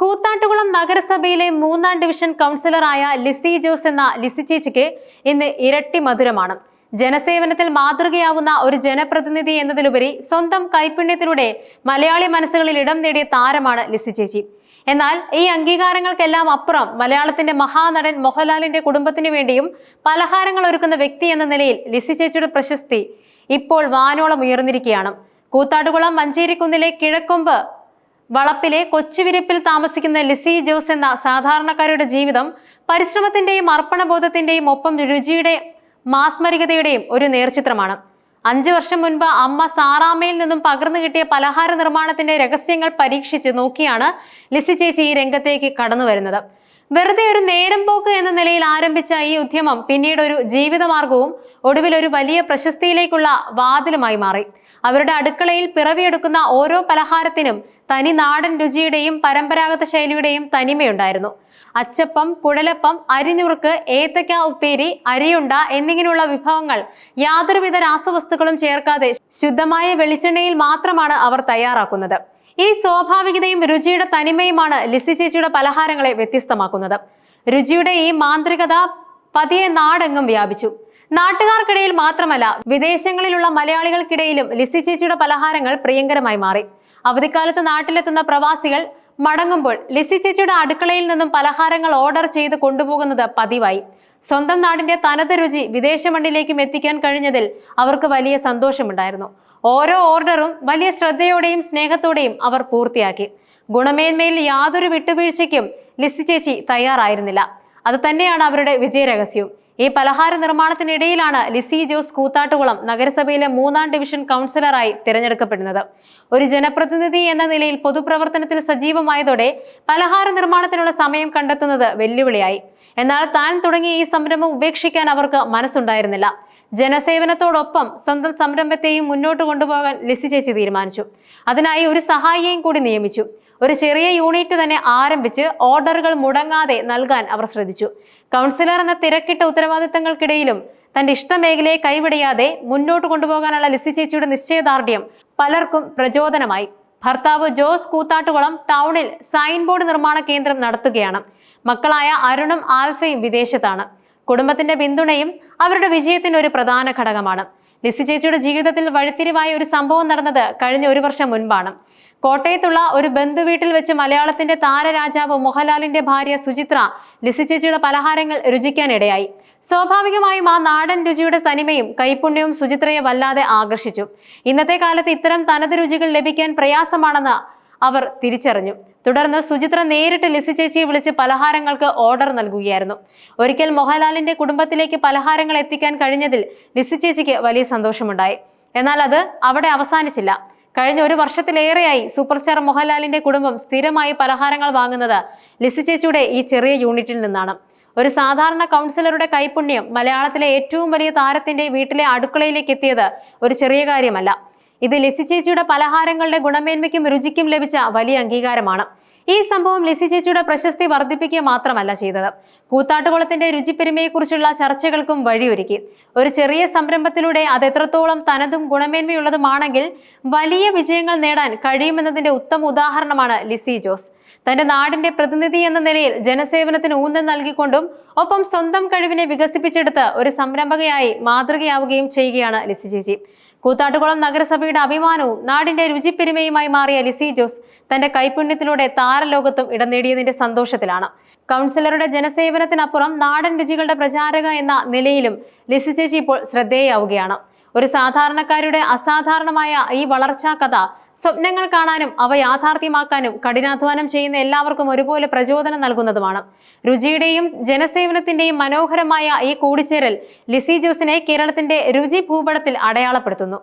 കൂത്താട്ടുകുളം നഗരസഭയിലെ മൂന്നാം ഡിവിഷൻ കൗൺസിലറായ ലിസി ജോസ് എന്ന ലിസി ചേച്ചിക്ക് ഇന്ന് ഇരട്ടി മധുരമാണ്. ജനസേവനത്തിൽ മാതൃകയാവുന്ന ഒരു ജനപ്രതിനിധി എന്നതിലുപരി സ്വന്തം കൈപുണ്യത്തിലൂടെ മലയാളി മനസ്സുകളിൽ ഇടം നേടിയ താരമാണ് ലിസി ചേച്ചി. എന്നാൽ ഈ അംഗീകാരങ്ങൾക്കെല്ലാം അപ്പുറം മലയാളത്തിന്റെ മഹാനടൻ മോഹൻലാലിന്റെ കുടുംബത്തിനു വേണ്ടിയും പലഹാരങ്ങൾ ഒരുക്കുന്ന വ്യക്തി എന്ന നിലയിൽ ലിസി ചേച്ചിയുടെ പ്രശസ്തി ഇപ്പോൾ വാനോളം ഉയർന്നിരിക്കുകയാണ്. കൂത്താട്ടുകുളം മഞ്ചേരിക്കുന്നിലെ കിഴക്കൊമ്പ് വളപ്പിലെ കൊച്ചുവിരിപ്പിൽ താമസിക്കുന്ന ലിസി ജോസ് എന്ന സാധാരണക്കാരുടെ ജീവിതം പരിശ്രമത്തിന്റെയും അർപ്പണബോധത്തിന്റെയും ഒപ്പം രുചിയുടെ മാസ്മരികതയുടെയും ഒരു നേർചിത്രമാണ്. അഞ്ചു വർഷം മുൻപ് അമ്മ സാറാമ്മയിൽ നിന്നും പകർന്നു കിട്ടിയ പലഹാര നിർമ്മാണത്തിന്റെ രഹസ്യങ്ങൾ പരീക്ഷിച്ച് നോക്കിയാണ് ലിസി ചേച്ചി ഈ രംഗത്തേക്ക് കടന്നു വരുന്നത്. വെറുതെ ഒരു നേരം പോക്ക് എന്ന നിലയിൽ ആരംഭിച്ച ഈ ഉദ്യമം പിന്നീട് ഒരു ജീവിതമാർഗവും ഒടുവിൽ ഒരു വലിയ പ്രശസ്തിയിലേക്കുള്ള വാതിലുമായി മാറി. അവരുടെ അടുക്കളയിൽ പിറവിയെടുക്കുന്ന ഓരോ പലഹാരത്തിനും തനി നാടൻ രുചിയുടെയും പരമ്പരാഗത ശൈലിയുടെയും തനിമയുണ്ടായിരുന്നു. അച്ചപ്പം കുഴലപ്പം അരിഞ്ഞുറുക്ക് ഏത്തക്ക ഉപ്പേരി അരിയുണ്ട എന്നിങ്ങനെയുള്ള വിഭവങ്ങൾ യാതൊരുവിധ രാസവസ്തുക്കളും ചേർക്കാതെ ശുദ്ധമായ വെളിച്ചെണ്ണയിൽ മാത്രമാണ് അവർ തയ്യാറാക്കുന്നത്. ഈ സ്വാഭാവികതയും രുചിയുടെ തനിമയുമാണ് ലിസി ചേച്ചിയുടെ പലഹാരങ്ങളെ വ്യത്യസ്തമാക്കുന്നത്. രുചിയുടെ ഈ മാന്ത്രികത പതിയെ നാടെങ്ങും വ്യാപിച്ചു. നാട്ടുകാർക്കിടയിൽ മാത്രമല്ല വിദേശങ്ങളിലുള്ള മലയാളികൾക്കിടയിലും ലിസി ചേച്ചിയുടെ പലഹാരങ്ങൾ പ്രിയങ്കരമായി മാറി. അവധിക്കാലത്ത് നാട്ടിലെത്തുന്ന പ്രവാസികൾ മടങ്ങുമ്പോൾ ലിസി ചേച്ചിയുടെ അടുക്കളയിൽ നിന്നും പലഹാരങ്ങൾ ഓർഡർ ചെയ്ത് കൊണ്ടുപോകുന്നത് പതിവായി. സ്വന്തം നാടിന്റെ തനത് രുചി വിദേശ മണ്ണിലേക്കും എത്തിക്കാൻ കഴിഞ്ഞതിൽ അവർക്ക് വലിയ സന്തോഷമുണ്ടായിരുന്നു. ഓരോ ഓർഡറും വലിയ ശ്രദ്ധയോടെയും സ്നേഹത്തോടെയും അവർ പൂർത്തിയാക്കി. ഗുണമേന്മയിൽ യാതൊരു വിട്ടുവീഴ്ചയ്ക്കും ലിസി ചേച്ചി തയ്യാറായിരുന്നില്ല. അത് തന്നെയാണ് അവരുടെ വിജയരഹസ്യവും ഈ പലഹാര നിർമ്മാണത്തിനിടയിലാണ് ലിസി ജോസ് കൂത്താട്ടുകുളം നഗരസഭയിലെ മൂന്നാം ഡിവിഷൻ കൗൺസിലറായി തിരഞ്ഞെടുക്കപ്പെടുന്നത്. ഒരു ജനപ്രതിനിധി എന്ന നിലയിൽ പൊതുപ്രവർത്തനത്തിൽ സജീവമായതോടെ പലഹാര നിർമ്മാണത്തിനുള്ള സമയം കണ്ടെത്തുന്നത് വെല്ലുവിളിയായി. എന്നാൽ താൻ തുടങ്ങിയ ഈ സംരംഭം ഉപേക്ഷിക്കാൻ അവർക്ക് മനസ്സുണ്ടായിരുന്നില്ല. ജനസേവനത്തോടൊപ്പം സ്വന്തം സംരംഭത്തെയും മുന്നോട്ട് കൊണ്ടുപോകാൻ ലിസി ചേച്ചി തീരുമാനിച്ചു. അതിനായി ഒരു സഹായിയെയും കൂടി നിയമിച്ചു. ഒരു ചെറിയ യൂണിറ്റ് തന്നെ ആരംഭിച്ച് ഓർഡറുകൾ മുടങ്ങാതെ നൽകാൻ അവർ ശ്രദ്ധിച്ചു. കൗൺസിലർ എന്ന തിരക്കിട്ട ഉത്തരവാദിത്തങ്ങൾക്കിടയിലും തന്റെ ഇഷ്ടമേഖലയെ കൈവിടിയാതെ മുന്നോട്ട് കൊണ്ടുപോകാനുള്ള ലിസി ചേച്ചിയുടെ നിശ്ചയദാർഢ്യം പലർക്കും പ്രചോദനമായി. ഭർത്താവ് ജോസ് കൂത്താട്ടുകുളം ടൗണിൽ സൈൻ ബോർഡ് നിർമ്മാണ കേന്ദ്രം നടത്തുകയാണ്. മക്കളായ അരുണും ആൽഫയും വിദേശത്താണ്. കുടുംബത്തിന്റെ പിന്തുണയും അവരുടെ വിജയത്തിന് ഒരു പ്രധാന ഘടകമാണ്. ലിസി ചേച്ചിയുടെ ജീവിതത്തിൽ വഴിത്തിരിവായ ഒരു സംഭവം നടന്നത് കഴിഞ്ഞ ഒരു വർഷം മുൻപാണ്. കോട്ടയത്തുള്ള ഒരു ബന്ധുവീട്ടിൽ വെച്ച് മലയാളത്തിന്റെ താരരാജാവ് മോഹൻലാലിന്റെ ഭാര്യ സുചിത്ര ലിസി ചേച്ചിയുടെ പലഹാരങ്ങൾ രുചിക്കാനിടയായി. സ്വാഭാവികമായും ആ നാടൻ രുചിയുടെ തനിമയും കൈപുണ്യവും സുചിത്രയെ വല്ലാതെ ആകർഷിച്ചു. ഇന്നത്തെ കാലത്ത് ഇത്തരം തനത് രുചികൾ ലഭിക്കാൻ പ്രയാസമാണെന്ന് അവർ തിരിച്ചറിഞ്ഞു. തുടർന്ന് സുചിത്ര നേരിട്ട് ലിസി ചേച്ചിയെ വിളിച്ച് പലഹാരങ്ങൾക്ക് ഓർഡർ നൽകുകയായിരുന്നു. ഒരിക്കൽ മോഹൻലാലിന്റെ കുടുംബത്തിലേക്ക് പലഹാരങ്ങൾ എത്തിക്കാൻ കഴിഞ്ഞതിൽ ലിസി ചേച്ചിക്ക് വലിയ സന്തോഷമുണ്ടായി. എന്നാൽ അത് അവിടെ അവസാനിച്ചില്ല. കഴിഞ്ഞ ഒരു വർഷത്തിലേറെയായി സൂപ്പർ സ്റ്റാർ മോഹൻലാലിന്റെ കുടുംബം സ്ഥിരമായി പലഹാരങ്ങൾ വാങ്ങുന്നത് ലിസി ചേച്ചിയുടെ ഈ ചെറിയ യൂണിറ്റിൽ നിന്നാണ്. ഒരു സാധാരണ കൗൺസിലറുടെ കൈപുണ്യം മലയാളത്തിലെ ഏറ്റവും വലിയ താരത്തിന്റെ വീട്ടിലെ അടുക്കളയിലേക്ക് എത്തിയത് ഒരു ചെറിയ കാര്യമല്ല. ഇത് ലിസി ചേച്ചിയുടെ പലഹാരങ്ങളുടെ ഗുണമേന്മയ്ക്കും രുചിക്കും ലഭിച്ച വലിയ അംഗീകാരമാണ്. ഈ സംഭവം ലിസി ചേച്ചിയുടെ പ്രശസ്തി വർദ്ധിപ്പിക്കുക മാത്രമല്ല ചെയ്തത്. കൂത്താട്ടുകുളത്തിന്റെ രുചിപ്പെരുമയെക്കുറിച്ചുള്ള ചർച്ചകൾക്കും വഴിയൊരുക്കി. ഒരു ചെറിയ സംരംഭത്തിലൂടെ അത് എത്രത്തോളം തനതും ഗുണമേന്മയുള്ളതുമാണെങ്കിൽ വലിയ വിജയങ്ങൾ നേടാൻ കഴിയുമെന്നതിന്റെ ഉത്തമ ഉദാഹരണമാണ് ലിസി ജോസ്. തന്റെ നാടിന്റെ പ്രതിനിധി എന്ന നിലയിൽ ജനസേവനത്തിന് ഊന്നൽ നൽകിക്കൊണ്ടും ഒപ്പം സ്വന്തം കഴിവിനെ വികസിപ്പിച്ചെടുത്ത് ഒരു സംരംഭകയായി മാതൃകയാവുകയും ചെയ്യുകയാണ് ലിസി ചേച്ചി. കൂത്താട്ടുകുളം നഗരസഭയുടെ അഭിമാനവും നാടിന്റെ രുചിപ്പെരുമയുമായി മാറിയ ലിസി ജോസ് തന്റെ കൈപുണ്യത്തിലൂടെ താരലോകത്തും ഇടം നേടിയതിന്റെ സന്തോഷത്തിലാണ്. കൗൺസിലറുടെ ജനസേവനത്തിനപ്പുറം നാടൻ രുചികളുടെ പ്രചാരക എന്ന നിലയിലും ലിസി ചേച്ചി ഇപ്പോൾ ശ്രദ്ധേയാവുകയാണ്. ഒരു സാധാരണക്കാരുടെ അസാധാരണമായ ഈ വളർച്ചാ കഥ സ്വപ്നങ്ങൾ കാണാനും അവ യാഥാർത്ഥ്യമാക്കാനും കഠിനാധ്വാനം ചെയ്യുന്ന എല്ലാവർക്കും ഒരുപോലെ പ്രചോദനം നൽകുന്നതുമാണ്. രുചിയുടെയും ജനസേവനത്തിന്റെയും മനോഹരമായ ഈ കൂടിച്ചേരൽ ലിസി ജോസിനെ കേരളത്തിന്റെ രുചി ഭൂപടത്തിൽ അടയാളപ്പെടുത്തുന്നു.